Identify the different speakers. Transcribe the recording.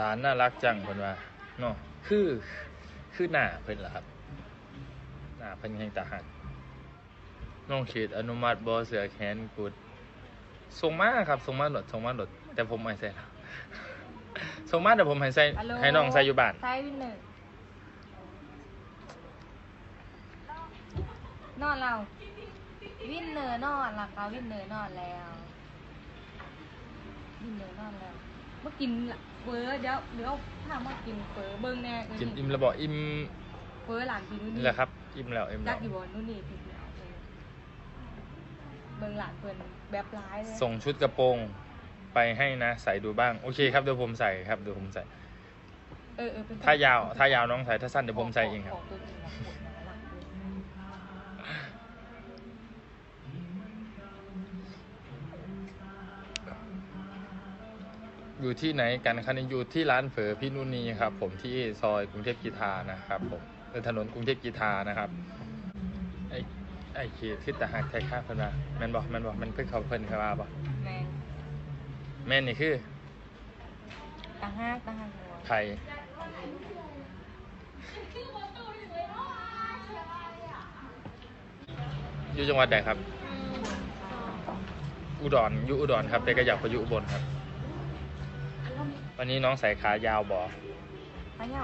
Speaker 1: ร้านน่ารักจังเพิ่นว่าเนาะคือคือหน้าเพิ่นล่ะครับ หน้าเพิ่นแห่งตาหักน้องเขตอนุมัติบ่เสือแขนกุดส่งมาครับส่งมาโหลดส่งมาโหลด แต่ผมไม่ใส่แล้วส่งมาแต่ผมให้ใส่
Speaker 2: ฮัลโหล
Speaker 1: ให้น้องใส่อยู่บ้าน
Speaker 2: ใส่วินเนอร์นอนเราวินเนอร์นอนละคะวินเนอร์นอนแล้ว วินเนอร์นอนแล้วเมื่อกินละเฟอเดี๋ยวเดี๋ยวพามากินเฟอเบิ้งแน่เย
Speaker 1: กินอิ่มแล้วบ่อิ่ม
Speaker 2: เฟอหลานพี่นุ่น
Speaker 1: นี่
Speaker 2: นี่
Speaker 1: แหละครับ อิ่มแล้วอิ่ม
Speaker 2: จั
Speaker 1: แล้
Speaker 2: ก
Speaker 1: ว
Speaker 2: อยู่บนนู่นนี่พี่เดียวเออเบิ้งหลานเพิ่นแบบร้ายเลย
Speaker 1: ส่งชุดกระโปรงไปให้นะ ใส่ดูบ้างโอเคครับเดี๋ยวผมใส่ครับเดี๋ยวผมใส่
Speaker 2: เออเออเป็น
Speaker 1: ถ้ายาวถ้ายาวน้องใส่ถ้าสั้นเดี๋ยวผมใส่เองครับ
Speaker 2: ขตัวจริงอะปวดหนา
Speaker 1: อยู่ที่ไหนกันครับเนี่ยอยู่ที่ร้านเฝอพี่นุ่นนีครับผมที่ซอยกรุงเทพกีทานะครับผมเออถนนกรุงเทพกีทานะครับไอไอเขตที่ตะหักไทยค่าเพิ่นว่าแม่นบอกแม่นบอกมันเพิ่นเขาเพิ่นเขาว่าบ่
Speaker 2: แมง
Speaker 1: แม่นนี่คือ
Speaker 2: ตาห้ากตาห้าหัว
Speaker 1: ไทยอยู่จังหวัดใดครับ อุดรอยู่อุดรครับแต่ก็อยากไปอยู่อุบลครับ วันนี้น้องใส่ขายาวบ
Speaker 2: อันนี้